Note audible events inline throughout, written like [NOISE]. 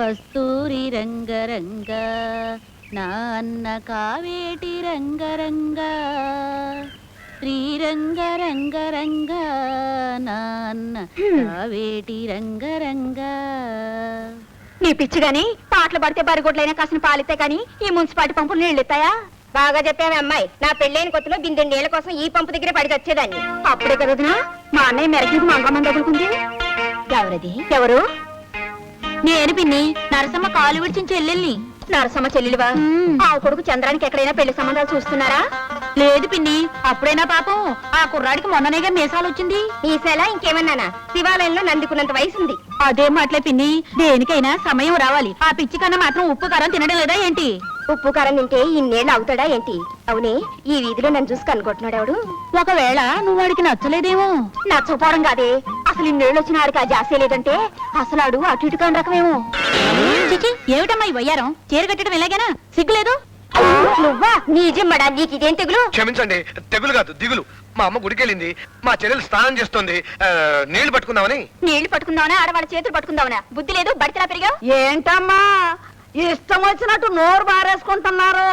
కస్తూరి రంగరంగ నాన్న కావేటి రంగరంగ శ్రీరంగ రంగరంగ నాన్న కావేటి రంగరంగ. నీ పిచ్చి గాని పాటలు పడితే బరిగొడ్లైనా కాసిన పాలితే గాని ఈ మున్సిపాలిటీ పంపులు నీళ్ళు ఎత్తాయా? బాగా చెప్పావే అమ్మాయి. నా పెళ్ళైన కొత్తలో బిందె నీళ్ళ కోసం ఈ పంపు దగ్గర పడి వచ్చేదాన్ని అప్పుడే కదనా మా అన్నయ్య మెరకి మంగమ్మ ఎవరది? ఎవరు? నేను పిన్ని నరసమ్మ కాలు విడిచిన చెల్లెల్ని. నరసమ్మ చెల్లెలివా. ఆ కొడుకు చంద్రానికి ఎక్కడైనా పెళ్ళి సంబంధాలు చూస్తున్నారా? లేదు పిన్ని అప్పుడైనా పాపం ఆ కుర్రాడికి మొన్ననేగా మీసాలు వచ్చింది. ఈ సెల ఇంకేమన్నానా? శివాలయంలో నందుకున్నంత వయసు ఉంది అదే మాటలే పిన్ని దేనికైనా సమయం రావాలి. ఆ పిచ్చి కన్నా మాత్రం ఉప్పు కారం తినడం లేదా ఏంటి? ఉప్పు కారం తింటే ఇన్నేళ్ళు అవుతాడా ఏంటి? అవునే ఈ వీధిలో నన్ను చూసి కనుకుంటున్నాడు ఎవడు? ఒకవేళ నువ్వు వాడికి నచ్చలేదేమో. నచ్చపోవడం కాదే. అసలు ఇన్నేళ్ళు వచ్చిన ఆడికి ఆ జాసే లేదంటే అసలు ఆడు అటు ఇటు కాని రకమేమో. చిచి ఏమిటమ్మా ఈ వయ్యారం? చీర కట్టడం ఎలాగైనా సిగ్గులేదు? నువ్వా? నీ జిమ్మడా? నీకు ఇదేం తెగులు? క్షమించండి తెగులు కాదు దిగులు. మా అమ్మ గుడికెళ్ళింది మా చెల్లెలు స్నానం చేస్తుంది. ఆ, నీళ్ళు పట్టుకుందామని. నీళ్ళు పట్టుకుందామనా? ఆడవాళ్ళ చేతులు పట్టుకుందామనా? బుద్ధి లేదు బడితలా పెరిగా ఏంటమ్మా? ఇష్టం వచ్చినట్టు నోరు బారేసుకుంటున్నారు.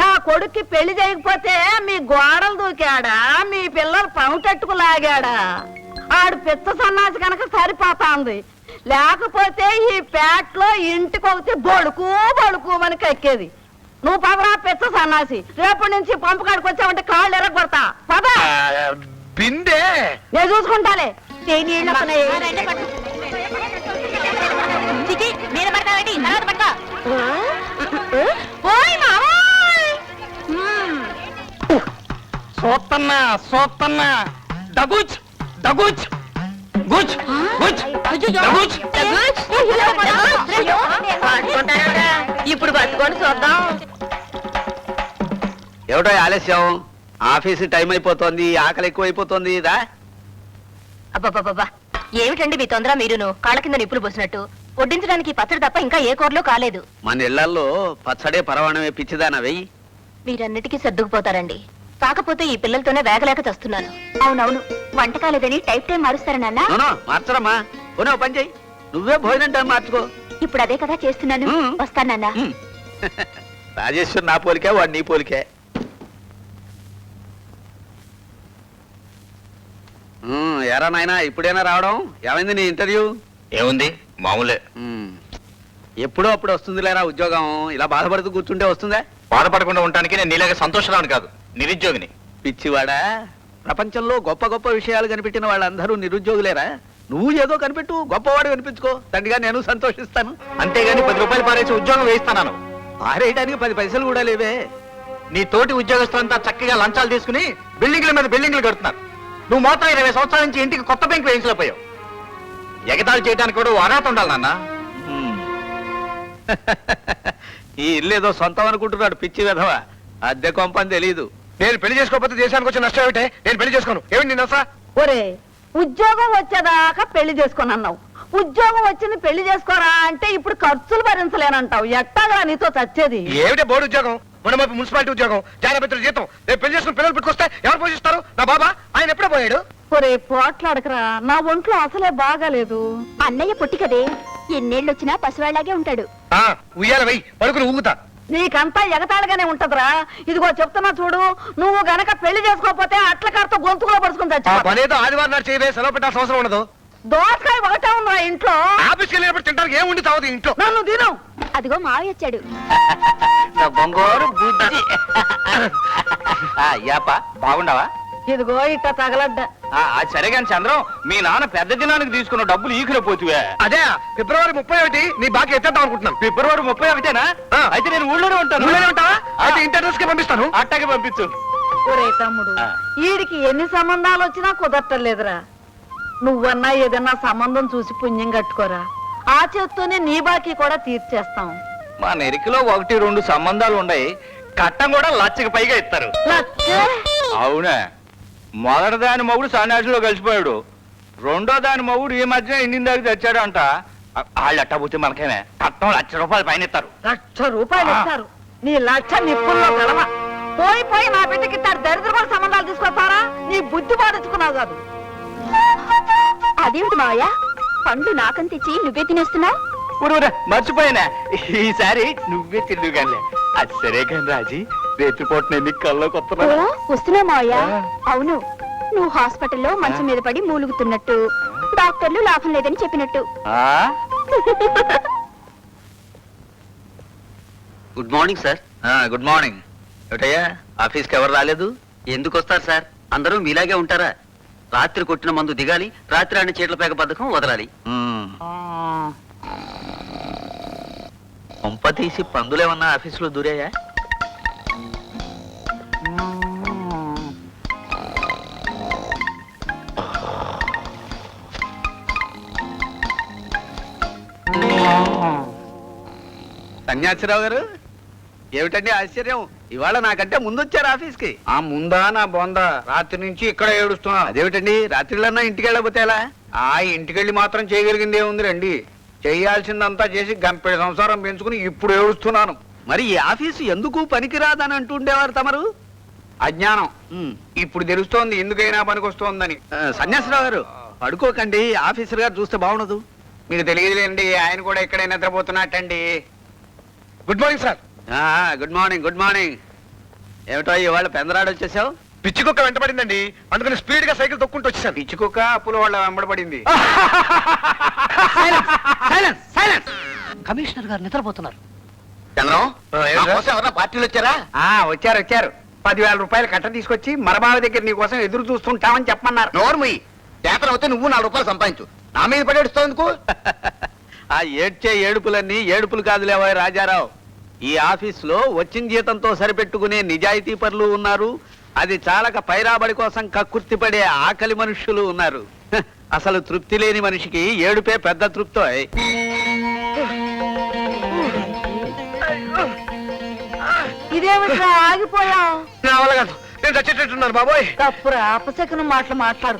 నా కొడుక్కి పెళ్ళి చేయకపోతే మీ గోడలు దూకాడా? మీ పిల్లలు పౌటెట్టుకు లాగాడా? ఆడు పిత్త సన్నాసి కనుక సరిపోతాంది. లేకపోతే ఈ పేటలో ఇంటికి ఒకటి బొడుకు బొడుకు అని కక్కేది. నువ్వు పదరా పిత్త సన్నాసి. రేపటి నుంచి పంపు కాడికి వచ్చావంటే కాళ్ళు ఎరగొడతా. పద. బిందె. నేను చూసుకుంటాలే! సోత్తన్నా సోత్తన్నా. దగుచ్ దగుచ్ గుచ్! గుచ్! దగుచ్ ఇప్పుడు పట్టుకొని చూద్దాం. ఏమిటో ఆలస్యం? ఆఫీసు టైం అయిపోతోంది ఆకలి ఎక్కువైపోతోంది దా? అబ్బబ్బబ్బబ్బా! ఏమిటండి మీ తొందర మీరును? కాళ్ళ కింద నిప్పులు పోసినట్టు. వడ్డించడానికి పచ్చడి తప్ప ఇంకా ఏ కూరలో కాలేదు. మన ఇళ్ళలో పచ్చడే పరవాణమే పిచ్చిదానా వెయ్యి. మీరన్నిటికీ సర్దుకుపోతారండి. కాకపోతే ఈ పిల్లలతోనే వేగలేక చస్తున్నాను. అవునవును. వంట కాలేదని టైప్ టైం మారుస్తారా నాన్న? మార్చరమ్మా. పోనీ ఓ పని చెయ్యి నువ్వే భోజనం టైం మార్చుకో. ఇప్పుడు అదే కదా చేస్తున్నాను. మ్మ్. వస్తానన్నా ఉమ్. [LAUGHS] రాజేశ్వర్ నా పోలికే వాడు నీ పోలికే. ఉమ్, ఎరా నాయనా ఇప్పుడైనా రావడం? ఏమైంది నీ ఇంటర్వ్యూ ఏముంది? మామూలే. ఉమ్. ఎప్పుడో అప్పుడు వస్తుంది లేరా ఉద్యోగం? ఇలా బాధపడుతూ కూర్చుంటే వస్తుందా? బాధపడకుండా ఉండటానికి నేను నీలాగా సంతోషరాను కాదు నిరుద్యోగిని. పిచ్చివాడా? ప్రపంచంలో గొప్ప గొప్ప విషయాలు కనిపెట్టిన వాళ్ళందరూ నిరుద్యోగులేరా? నువ్వు ఏదో కనిపెట్టు గొప్పవాడు కనిపించుకో. తండ్రిగా నేను సంతోషిస్తాను. అంతేగాని పది రూపాయలు పారేసి ఉద్యోగం వేయిస్తాను పారేయడానికి పది పైసలు కూడా లేవే. నీ తోటి ఉద్యోగస్తులంతా చక్కగా లంచాలు తీసుకుని బిల్డింగ్ల మీద బిల్డింగ్లు కడుతున్నారు. నువ్వు మాత్రం ఇరవై సంవత్సరాల నుంచి ఇంటికి కొత్త బెంక్ వేయించలేకపోయావు ఎగతాళి చేయడానికి కూడా అర్హత ఉండాలి నాన్న. [LAUGHS] ఈ ఇల్లు ఏదో సొంతం అనుకుంటున్నాడు పిచ్చి విధవ. అద్దె కొంపని తెలీదు. నేను పెళ్ళి చేసుకోకపోతే దేశానికి వచ్చే నష్టం ఏమిటే? నేను పెళ్ళి చేసుకోను. ఏమిటి నీ ఒరే ఉద్యోగం వచ్చేదాకా పెళ్ళి చేసుకొని అన్నావు ఉద్యోగం వచ్చింది పెళ్ళి చేసుకోరా అంటే ఇప్పుడు ఖర్చులు భరించలేనంటావు. ఎట్టాగా నీతో చచ్చేది? ఏమిటే బోర్డు ఉద్యోగం? మన మాపు మున్సిపాలిటీ ఉద్యోగం? జాగ్రత్త జీతం? రేపు పెళ్ళి చేసుకుని పిల్లలు పుట్టుకొస్తే ఎవరు పోషిస్తారు? నా బాబా? ఆయన ఎప్పుడో పోయాడు? ఒరే పోట్లాడకరా. నా ఒంట్లో అసలే బాగాలేదు. అన్నయ్య పుట్టి కదే. ఎన్నేళ్ళు వచ్చినా పసివాళ్ళాగే ఉంటాడు. ఆ ఉయ్యాల వెయ్యి. పడుకుని ఊగుతా. నీకంతా ఎగతాళిగానే ఉంటదిరా. ఇదిగో చెప్తున్నా చూడు నువ్వు గనక పెళ్ళి చేసుకోకపోతే అట్ల కారుతో గొంతుకులో పడుచుకుని ఆ చచ్చిపో పనేదో ఆదివారం నాడు చేయవే సెలవు పెట్టాల్సిన అవసరం ఉండదు. దోసకాయ ఒకటే ఉందిరా ఇంట్లో. ఆఫీస్కి వెళ్ళినప్పుడు తింటానికి ఏం ఉండి తావదు ఇంట్లో. నన్ను తిను. అదిగో మావి వచ్చాడు. నా బొంగోరు బుద్ధి ఆ, యాప బాగుండవా ఇదిగో ఇట్ట తగలడ్డ. అది సరే కానీ చంద్రం మీ నాన్న పెద్ద దినానికి తీసుకున్న డబ్బులు ఈకులో పోతువే. అదే ఫిబ్రవరి ముప్పై ఒకటి నీ బాకీ ఎత్తేద్దాం అనుకుంటున్నాను. ఫిబ్రవరి ముప్పై ఒకటేనా? ఆ. అయితే నేను ఊళ్ళోనే ఉంటాను. నువ్వేనే ఉంటావా? అయితే కి పంపిస్తాను. అట్టకి పంపించు. ఒరే తమ్ముడు. వీడికి ఎన్ని సంబంధాలు వచ్చినా కుదరటలేదురా. నువ్వన్నా ఏదన్నా సంబంధం చూసి పుణ్యం కట్టుకోరా. ఆ చేత్తోనే నీ బాకీ కూడా తీర్చేస్తాం. మా నెరికిలో ఒకటి రెండు సంబంధాలు ఉన్నాయి. కట్టం కూడా లచ్చకి పైగా ఇస్తారు. లచ్చే. అవునా? మొదటి దాని మొగుడు సన్యాసిలో కలిసిపోయాడు. రెండో దాని మొగుడు ఈ మధ్య ఇండియన్ దాకా తెచ్చాడు అంట వాళ్ళు అట్టబోతే మనకేమే. కట్టం లక్ష రూపాయలు పైన ఇస్తారు. లక్ష రూపాయలు. ఇస్తారు. నీ లక్ష నిప్పుల్లో కలవ. పోయి పోయి నా బిడ్డకి దరిద్ర కూడా సంబంధాలు తీసుకొస్తారా? నీ బుద్ధి బాధించుకున్నావు కాదు. అదేమిటి మావయ్య? పండ్లు నాకని తెచ్చి నువ్వే తినేస్తున్నావు? మర్చిపోయానా. ఈసారి నువ్వే తిండు కానీ అది సరే కానీ రాజీ. రేత్రిపూట నేను కల్లోకి ఓ వస్తున్నా వస్తున్నా మావయ్య. ఆ. అవును నువ్వు హాస్పిటల్లో మంచం మీద పడి మూలుగుతున్నట్టు. డాక్టర్లు లాభం లేదని చెప్పినట్టు? Good morning sir. Good morning. ఏటయ్యా ఆఫీస్కి ఎవరు రాలేదు? ఎందుకు వస్తారు సార్? అందరూ మీలాగే ఉంటారా? రాత్రి కొట్టిన మందు దిగాలి రాత్రి ఆడిన చీట్ల పేక పథకం వదలాలి. పంప తీసి పందులేమన్నా ఆఫీసులో దూరాయా? సన్యాసిరావు గారు ఏమిటండి ఆశ్చర్యం? ఇవాళ నాకంటే ముందు వచ్చారు ఆఫీస్కి. ఆ ముందా నా బొందా? రాత్రి నుంచి ఇక్కడ ఏడుస్తున్నా. అదేమిటండి? రాత్రిళ్ళన్నా ఇంటికి వెళ్ళకపోతే ఎలా? ఆ ఇంటికెళ్ళి మాత్రం చేయగలిగింది ఏముంది రండి చేయాల్సిందంతా చేసి గంపెడు సంసారం పెంచుకుని ఇప్పుడు ఏడుస్తున్నాను. మరి ఈ ఆఫీసు ఎందుకు పనికిరాదని అంటుండేవారు తమరు? అజ్ఞానం. ఇప్పుడు తెలుస్తోంది ఎందుకైనా పనికొస్తోంది ఆ, సన్యాసిరావు గారు పడుకోకండి. ఆఫీసర్ గారు చూస్తే బాగుండదు. మీకు తెలియదులేండి ఆయన కూడా ఇక్కడే నిద్రపోతున్నట్టండి. గుడ్ మార్నింగ్ సార్ ఆ, గుడ్ మార్నింగ్ గుడ్ మార్నింగ్ ఏమిటో ఇవాళ పెందరాడు వచ్చేసావు? పిచ్చి కుక్క వెంటబడిందండి అందుకని స్పీడ్గా సైకిల్ తొక్కుంటూ వచ్చేసాను. పిచ్చి కుక్క అప్పుల వాళ్ళ వెంబడబడింది కమిషనర్ గారు నిద్రపోతున్నారు. చంద్రం ఆ, ఏంటి నా సార్? కోసం ఎవరన్నా పార్టీలు వచ్చారా? ఆ వచ్చారు వచ్చారు. పదివేల రూపాయలు కట్ట తీసుకొచ్చి మరబావి దగ్గర నీ కోసం ఎదురు చూస్తుంటామని చెప్పమన్నారు. నోర్మయ్యి చేతన అవుతే నువ్వు నాలుగు రూపాయలు సంపాదించు. నా మీద పడేడుస్తావు ఎందుకు? [LAUGHS] ఆ ఏడ్చే ఏడుపులన్నీ ఏడుపులు కాదులేవా రాజారావు. ఈ ఆఫీసులో వచ్చిన జీతంతో సరిపెట్టుకునే నిజాయితీ పరులు ఉన్నారు. అది చాలక పైరాబడి కోసం కక్కుర్తి పడే ఆకలి మనుష్యులు ఉన్నారు. [LAUGHS] అసలు తృప్తి లేని మనిషికి ఏడుపే పెద్ద తృప్తో ఇదేమిట్రా ఆగిపోయావు నా వల్ల కాదు. నేను చచ్చేటట్టున్నాను బాబోయ్. తప్పురా అపశకునం మాటలు మాట్లాడు.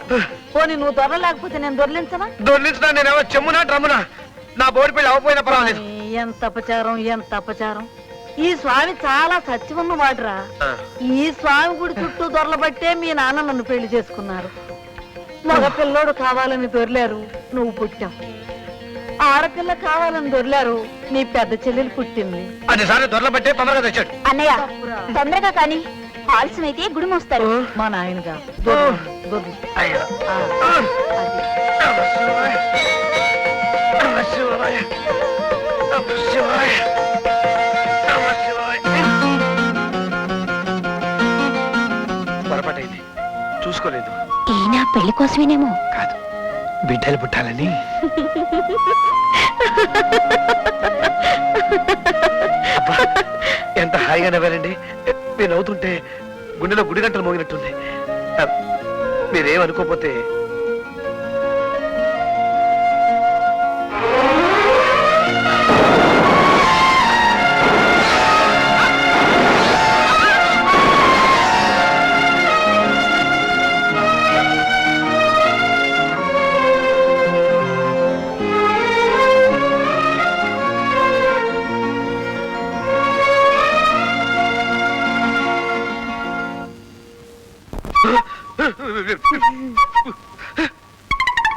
పోనీ నువ్వు దొరలేకపోతే నేను దొరలించనా? దొర్లించిన నేనేమో చెమ్మునా డ్రమ్మునా? నా బోడి పెళ్ళి అవ్వపోయినా పర్వాలేదు. ఎంత అపచారం ఎంత అపచారం. ఈ స్వామి చాలా సత్యం వాడురా ఆ. ఈ స్వామి గుడి చుట్టూ దొరలబట్టే మీ నాన్న నన్ను పెళ్ళి చేసుకున్నారు. మగ పిల్లోడు కావాలని దొరిలారు నువ్వు పుట్టావు. ఆడపిల్ల కావాలని దొరిలారు నీ పెద్ద చెల్లెలు పుట్టింది. అది సార్ దొరలబట్టే తొందరగా తెచ్చాడు. అన్నయ్య తొందరగా కానీ ఆలస్యం అయితే గుడి మోస్తారు. మా నాయనగా. శివాయ. పొరపాటైంది. చూసుకోలేదు. ఈయన పెళ్ళి కోసమేనేమో. కాదు. బిడ్డలు పుట్టాలని. [LAUGHS] అబ్బా, ఎంత హాయిగా నవ్వారండి? మీరు నవ్వుతుంటే గుండెలో గుడి గంటలు మోగినట్టుంది. ఆ,